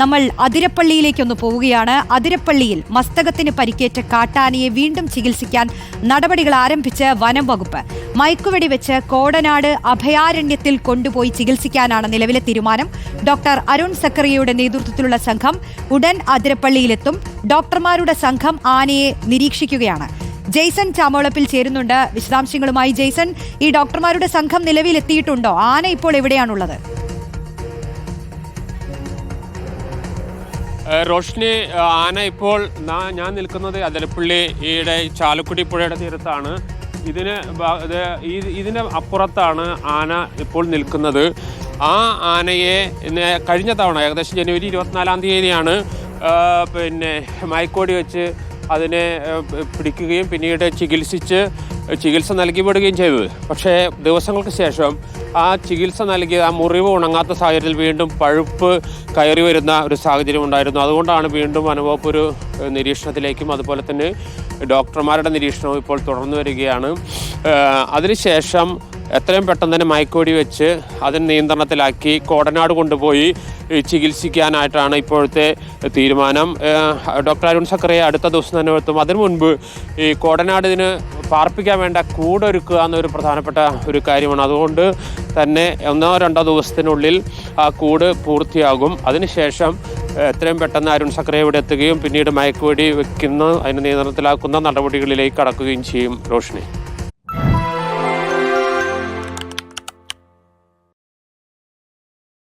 നമ്മൾ അതിരപ്പള്ളിയിലേക്കൊന്ന് പോവുകയാണ്. അതിരപ്പള്ളിയിൽ മസ്തകത്തിന് പരിക്കേറ്റ കാട്ടാനയെ വീണ്ടും ചികിത്സിക്കാൻ നടപടികൾ ആരംഭിച്ച് വനം വകുപ്പ്. മയക്കുവെടി വെച്ച് കോടനാട് അഭയാരണ്യത്തിൽ കൊണ്ടുപോയി ചികിത്സിക്കാനാണ് നിലവിലെ തീരുമാനം. ഡോക്ടർ അരുൺ സക്കറിയയുടെ നേതൃത്വത്തിലുള്ള സംഘം ഉടൻ അതിരപ്പള്ളിയിലെത്തും. ഡോക്ടർമാരുടെ സംഘം ആനയെ നിരീക്ഷിക്കുകയാണ്. ജെയ്സൺ ചാമോളപ്പിൽ ചേരുന്നുണ്ട്. വിശദാംശങ്ങളുമായി ജെയ്സൺ ഈ ഡോക്ടർമാരുടെ സംഘം നിലവിലെത്തിയിട്ടുണ്ടോ? ആന ഇപ്പോൾ എവിടെയാണുള്ളത്? റോഷ്നി ആന ഇപ്പോൾ ഞാൻ നിൽക്കുന്നത് അതിരപ്പള്ളിയുടെ ചാലക്കുടി പുഴയുടെ തീരത്താണ്. ഇതിന് ഇതിന് അപ്പുറത്താണ് ആന ഇപ്പോൾ നിൽക്കുന്നത്. ആ ആനയെ കഴിഞ്ഞ തവണ ഏകദേശം ജനുവരി ഇരുപത്തിനാലാം തീയതിയാണ് പിന്നെ മയക്കോടി വെച്ച് അതിനെ പിടിക്കുകയും പിന്നീട് ചികിത്സിച്ച് ചികിത്സ നൽകിപ്പെടുകയും ചെയ്തത്. പക്ഷേ ദിവസങ്ങൾക്ക് ശേഷം ആ ചികിത്സ നൽകിയ ആ മുറിവ് ഉണങ്ങാത്ത സാഹചര്യത്തിൽ വീണ്ടും പഴുപ്പ് കയറി വരുന്ന ഒരു സാഹചര്യം ഉണ്ടായിരുന്നു. അതുകൊണ്ടാണ് വീണ്ടും അനുഭവപ്പ് ഒരു നിരീക്ഷണത്തിലേക്കും അതുപോലെ തന്നെ ഡോക്ടർമാരുടെ നിരീക്ഷണവും ഇപ്പോൾ തുടർന്നു വരികയാണ്. അതിനുശേഷം എത്രയും പെട്ടെന്ന് തന്നെ മയക്കോടി വെച്ച് അതിന് നിയന്ത്രണത്തിലാക്കി കോടനാട് കൊണ്ടുപോയി ചികിത്സിക്കാനായിട്ടാണ് ഇപ്പോഴത്തെ തീരുമാനം. ഡോക്ടർ അരുൺ സക്കറിയെ അടുത്ത ദിവസം തന്നെ എത്തും. അതിനു മുൻപ് ഈ കോടനാടിന് പാർപ്പിക്കാൻ വേണ്ട കൂടൊരുക്കുക എന്നൊരു പ്രധാനപ്പെട്ട ഒരു കാര്യമാണ്. അതുകൊണ്ട് തന്നെ ഒന്നോ രണ്ടോ ദിവസത്തിനുള്ളിൽ ആ കൂട് പൂർത്തിയാകും. അതിനുശേഷം എത്രയും പെട്ടെന്ന് അരുൺ സക്രയെ ഇവിടെ എത്തുകയും പിന്നീട് മയക്കുവെടി വെക്കുന്ന അതിന് നിയന്ത്രണത്തിലാക്കുന്ന നടപടികളിലേക്ക് കടക്കുകയും ചെയ്യും റോഷിനി.